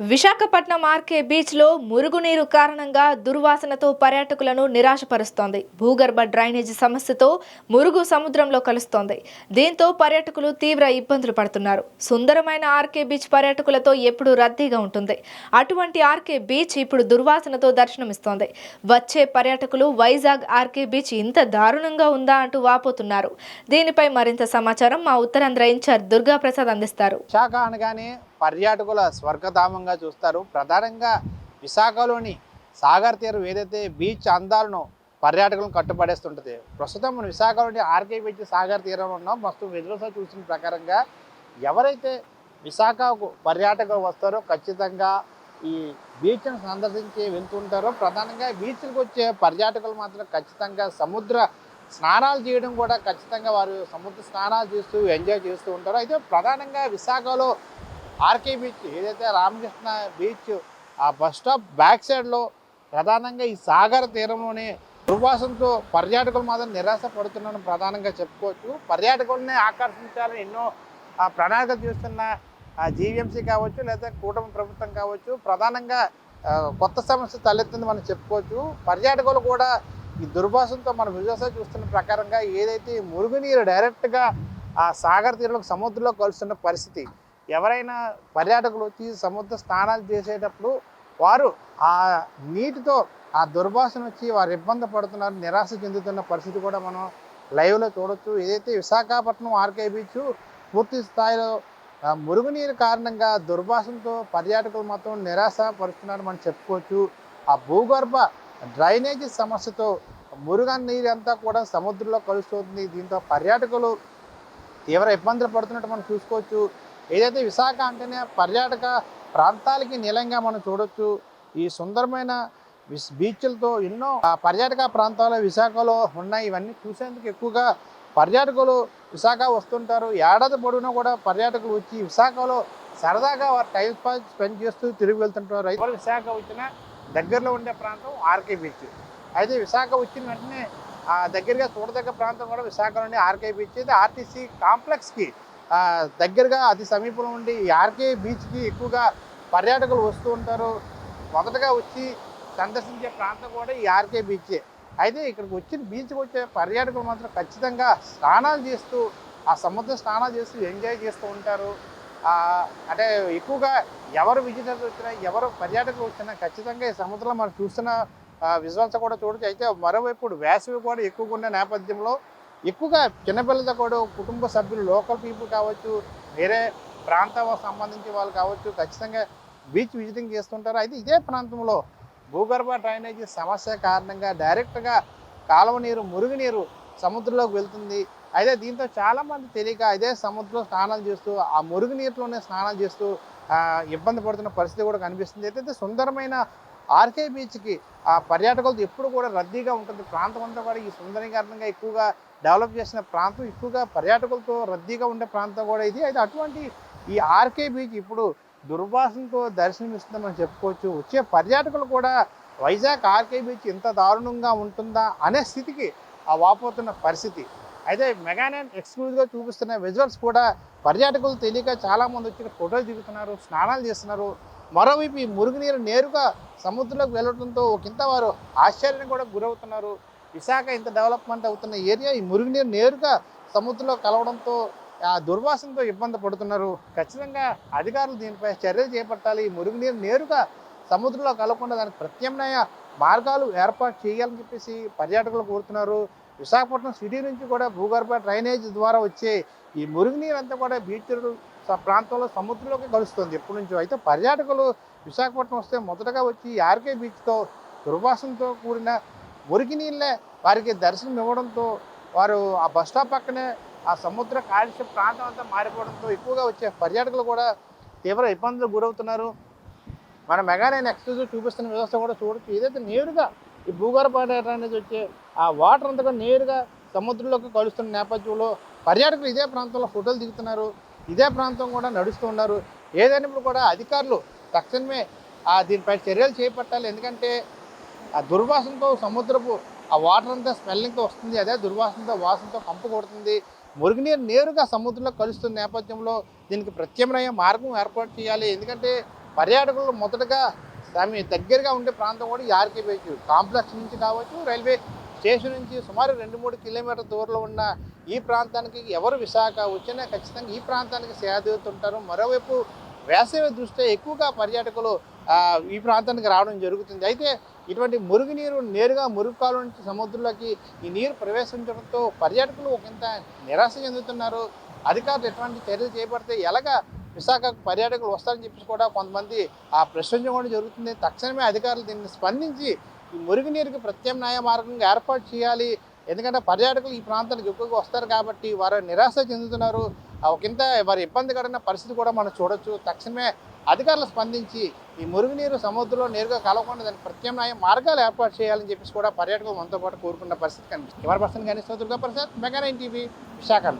Visakhapatnam RK బీచ్లో మురుగునీరు కారణంగా దుర్వాసనతో పర్యాటకులను నిరాశపరుస్తోంది. భూగర్భ డ్రైనేజీ సమస్యతో మురుగు సముద్రంలో కలుస్తోంది. దీంతో పర్యాటకులు తీవ్ర ఇబ్బందులు పడుతున్నారు. సుందరమైన ఆర్కే బీచ్ పర్యాటకులతో ఎప్పుడూ రద్దీగా ఉంటుంది. అటువంటి ఆర్కే బీచ్ ఇప్పుడు దుర్వాసనతో దర్శనమిస్తోంది. వచ్చే పర్యాటకులు వైజాగ్ ఆర్కే బీచ్ ఇంత దారుణంగా ఉందా అంటూ వాపోతున్నారు. దీనిపై మరింత సమాచారం మా ఉత్తరాంధ్ర ఇన్ఛార్జ్ దుర్గా ప్రసాద్ అందిస్తారు అనగానే పర్యాటకుల స్వర్గధామంగా చూస్తారు. ప్రధానంగా విశాఖలోని సాగర్ తీరం ఏదైతే బీచ్ అందాలను పర్యాటకులను కట్టుబడేస్తుంటుంది. ప్రస్తుతం విశాఖలోని ఆర్కే బీచ్ సాగర్ తీరం ఉన్నాం ప్రస్తుతం వెదురుసా చూసిన ప్రకారంగా ఎవరైతే విశాఖకు పర్యాటకులు వస్తారో ఖచ్చితంగా ఈ బీచ్ను సందర్శించి వెళ్తుంటారో ప్రధానంగా బీచ్లకు వచ్చే పర్యాటకులు మాత్రం ఖచ్చితంగా సముద్ర స్నానాలు చేయడం కూడా ఖచ్చితంగా వారు సముద్ర స్నానాలు చేస్తూ ఎంజాయ్ చేస్తూ ఉంటారు. అయితే ప్రధానంగా విశాఖలో ఆర్కే బీచ్ ఏదైతే రామకృష్ణ బీచ్ ఆ బస్ స్టాప్ బ్యాక్ సైడ్లో ప్రధానంగా ఈ సాగర తీరంలోనే దుర్వాసంతో పర్యాటకులు మాత్రం నిరాశ పడుతున్నారని ప్రధానంగా చెప్పుకోవచ్చు. పర్యాటకుల్ని ఆకర్షించాలని ఎన్నో ప్రణాళికలు చేస్తున్న జీవీఎంసీ కావచ్చు లేదా కూటమి ప్రభుత్వం కావచ్చు ప్రధానంగా కొత్త సమస్య తలెత్తుంది మనం చెప్పుకోవచ్చు. పర్యాటకులు కూడా ఈ దుర్వాసంతో మనం విజయసా చూస్తున్న ప్రకారంగా ఏదైతే మురుగునీరు డైరెక్ట్గా ఆ సాగర తీరంలో సముద్రంలో కలుస్తున్న పరిస్థితి ఎవరైనా పర్యాటకులు వచ్చి సముద్ర స్నానాలు చేసేటప్పుడు వారు ఆ నీటితో ఆ దుర్వాసన వచ్చి వారు ఇబ్బంది పడుతున్నారు నిరాశ చెందుతున్న పరిస్థితి కూడా మనం లైవ్లో చూడొచ్చు. ఏదైతే విశాఖపట్నం ఆర్కే బీచ్ పూర్తి స్థాయిలో మురుగునీరు కారణంగా దుర్వాసనతో పర్యాటకులు మాత్రం నిరాశ పరుస్తున్నారని మనం చెప్పుకోవచ్చు. ఆ భూగర్భ డ్రైనేజీ సమస్యతో మురుగన్ నీరు అంతా కూడా సముద్రంలో కలుస్తుంది. దీంతో పర్యాటకులు తీవ్ర ఇబ్బందులు పడుతున్నట్టు మనం చూసుకోవచ్చు. ఏదైతే విశాఖ అంటేనే పర్యాటక ప్రాంతాలకి నిలయంగా మనం చూడొచ్చు. ఈ సుందరమైన బీచ్లతో ఎన్నో పర్యాటక ప్రాంతాలు విశాఖలో ఉన్నాయి. ఇవన్నీ చూసేందుకు ఎక్కువగా పర్యాటకులు విశాఖ వస్తుంటారు. ఏడాది పొడవునా కూడా పర్యాటకులు వచ్చి విశాఖలో సరదాగా వారు టైం పాస్ స్పెండ్ చేస్తూ తిరిగి వెళ్తుంటారు. అయితే విశాఖ వచ్చిన దగ్గరలో ఉండే ప్రాంతం ఆర్కే బీచ్. అయితే విశాఖ వచ్చిన వెంటనే ఆ దగ్గరగా చూడదగ్గ ప్రాంతం కూడా విశాఖలోని ఆర్కే బీచ్. అయితే ఆర్టీసీ కాంప్లెక్స్కి దగ్గరగా అతి సమీపంలో ఉండి ఈ ఆర్కే బీచ్కి ఎక్కువగా పర్యాటకులు వస్తూ ఉంటారు. మొదటగా వచ్చి సందర్శించే ప్రాంతం కూడా ఈ ఆర్కే బీచే. అయితే ఇక్కడికి వచ్చిన బీచ్కి వచ్చే పర్యాటకులు మాత్రం ఖచ్చితంగా స్నానాలు చేస్తూ ఆ సముద్ర స్నానాలు చేస్తూ ఎంజాయ్ చేస్తూ ఉంటారు. అంటే ఎక్కువగా ఎవరు విజిటర్స్ వచ్చినా ఎవరు పర్యాటకులు వచ్చినా ఖచ్చితంగా ఈ సముద్రంలో మనం చూస్తున్న విజువల్స్ కూడా చూడొచ్చు. అయితే మరోవైపు వేసవి కూడా ఎక్కువగా ఉన్న నేపథ్యంలో ఎక్కువగా చిన్నపిల్లలతో కూడా కుటుంబ సభ్యులు లోకల్ పీపుల్ కావచ్చు వేరే ప్రాంతం సంబంధించి వాళ్ళు కావచ్చు ఖచ్చితంగా బీచ్ విజిటింగ్ చేస్తుంటారు. అయితే ఇదే ప్రాంతంలో భూగర్భ డ్రైనేజీ సమస్య కారణంగా డైరెక్ట్గా కాలువ నీరు మురుగునీరు సముద్రంలోకి వెళ్తుంది. అయితే దీంతో చాలామంది తెలియక అదే సముద్రంలో స్నానాలు చేస్తూ ఆ మురుగునీరులోనే స్నానాలు చేస్తూ ఇబ్బంది పడుతున్న పరిస్థితి కూడా కనిపిస్తుంది. అయితే సుందరమైన ఆర్కే బీచ్కి ఆ పర్యాటకులతో ఎప్పుడు కూడా రద్దీగా ఉంటుంది. ప్రాంతం అంతా కూడా ఈ సుందరీకరణంగా ఎక్కువగా డెవలప్ చేసిన ప్రాంతం ఎక్కువగా పర్యాటకులతో రద్దీగా ఉండే ప్రాంతం కూడా ఇది. అయితే అటువంటి ఈ ఆర్కే బీచ్ ఇప్పుడు దుర్వాసనతో దర్శనమిస్తుందని చెప్పుకోవచ్చు. వచ్చే పర్యాటకులు కూడా వైజాగ్ ఆర్కే బీచ్ ఇంత దారుణంగా ఉంటుందా అనే స్థితికి ఆ వాపోతున్న పరిస్థితి. అయితే మెగానైన్ ఎక్స్క్లూజివ్గా చూపిస్తున్న విజువల్స్ కూడా పర్యాటకులు తెలియక చాలామంది వచ్చి ఫోటోలు దిగుతున్నారు స్నానాలు చేస్తున్నారు. మరోవైపు ఈ మురుగునీరు నేరుగా సముద్రంలోకి వెళ్ళడంతో ఒకంత వారు ఆశ్చర్యం కూడా గురవుతున్నారు. విశాఖ ఇంత డెవలప్మెంట్ అవుతున్న ఏరియా ఈ మురుగునీరు నేరుగా సముద్రంలో కలవడంతో ఆ దుర్వాసనతో ఇబ్బంది పడుతున్నారు. ఖచ్చితంగా అధికారులు దీనిపై చర్యలు చేపట్టాలి. ఈ మురుగునీరు నేరుగా సముద్రంలో కలవకుండా దానికి ప్రత్యామ్నాయ మార్గాలు ఏర్పాటు చేయాలని చెప్పేసి పర్యాటకులు కోరుతున్నారు. విశాఖపట్నం సిటీ నుంచి కూడా భూగర్భ డ్రైనేజ్ ద్వారా వచ్చే ఈ మురుగునీరు అంతా కూడా బీచ్ ప్రాంతంలో సముద్రంలోకి కలుస్తుంది. ఎప్పటి నుంచో. అయితే పర్యాటకులు విశాఖపట్నం వస్తే మొదటగా వచ్చి ఆర్కే బీచ్తో దుర్వాసనతో కూడిన మురికి నీళ్ళే వారికి దర్శనం ఇవ్వడంతో వారు ఆ బస్ స్టాప్ పక్కనే ఆ సముద్ర కాలుష్య ప్రాంతం అంతా మారిపోవడంతో ఎక్కువగా వచ్చే పర్యాటకులు కూడా తీవ్ర ఇబ్బందులకు గురవుతున్నారు. మన మెగానైన్ ఎక్స్క్లూజివ్ చూపిస్తున్న వ్యవస్థ కూడా చూడొచ్చు. ఏదైతే నేరుగా ఈ భూగర్భ అనేది వచ్చే ఆ వాటర్ అంతగా నేరుగా సముద్రంలోకి కలుస్తున్న నేపథ్యంలో పర్యాటకులు ఇదే ప్రాంతంలో ఫోటోలు దిగుతున్నారు. ఇదే ప్రాంతం కూడా నడుస్తూ ఉన్నారు. ఏదైనప్పుడు కూడా అధికారులు తక్షణమే ఆ దీనిపై చర్యలు చేపట్టాలి. ఎందుకంటే ఆ దుర్వాసనతో సముద్రపు ఆ వాటర్ అంతా స్మెల్లింగ్తో వస్తుంది. అదే దుర్వాసనతో వాసనతో కంపు కొడుతుంది. మురుగునీరు నేరుగా సముద్రంలో కలుస్తున్న నేపథ్యంలో దీనికి ప్రత్యామ్నాయ మార్గం ఏర్పాటు చేయాలి. ఎందుకంటే పర్యాటకులు మొదటగా దాని దగ్గరగా ఉండే ప్రాంతం కూడా ఈ బీచ్ కాంప్లెక్స్ నుంచి కావచ్చు రైల్వే స్టేషన్ నుంచి సుమారు రెండు మూడు కిలోమీటర్ల దూరంలో ఉన్న ఈ ప్రాంతానికి ఎవరు విశాఖ వచ్చినా ఖచ్చితంగా ఈ ప్రాంతానికి సేదవుతుంటారు మరోవైపు వేసవి దృష్ట్యా ఎక్కువగా పర్యాటకులు ఈ ప్రాంతానికి రావడం జరుగుతుంది. అయితే ఇటువంటి మురుగునీరు నేరుగా మురుగు కాలువ నుంచి సముద్రంలోకి ఈ నీరు ప్రవేశించడంతో పర్యాటకులు ఒకంత నిరాశ చెందుతున్నారు. అధికారులు ఎటువంటి చర్యలు చేపడితే ఎలాగా విశాఖకు పర్యాటకులు వస్తారని చెప్పేసి కూడా కొంతమంది ఆ ప్రశ్నించడం కూడా జరుగుతుంది. తక్షణమే అధికారులు దీన్ని స్పందించి ఈ మురుగునీరుకి ప్రత్యామ్నాయ మార్గంగా ఏర్పాటు చేయాలి. ఎందుకంటే పర్యాటకులు ఈ ప్రాంతానికి ఎక్కువగా వస్తారు కాబట్టి వారు నిరాశ చెందుతున్నారు. ఒకంత వారి ఇబ్బందికరమైన పరిస్థితి కూడా మనం చూడొచ్చు. తక్షణమే అధికారులు స్పందించి ఈ మురుగునీరు సముద్రంలో నేరుగా కలవకుండా దానికి ప్రత్యామ్నాయ మార్గాలు ఏర్పాటు చేయాలని చెప్పేసి కూడా పర్యాటకులు మనతో పాటు కోరుకున్న పరిస్థితి కనిపిస్తుంది. ఎవరి పర్సన్ కానీ దుర్గా ప్రసాద్ మెగా టీవీ విశాఖ.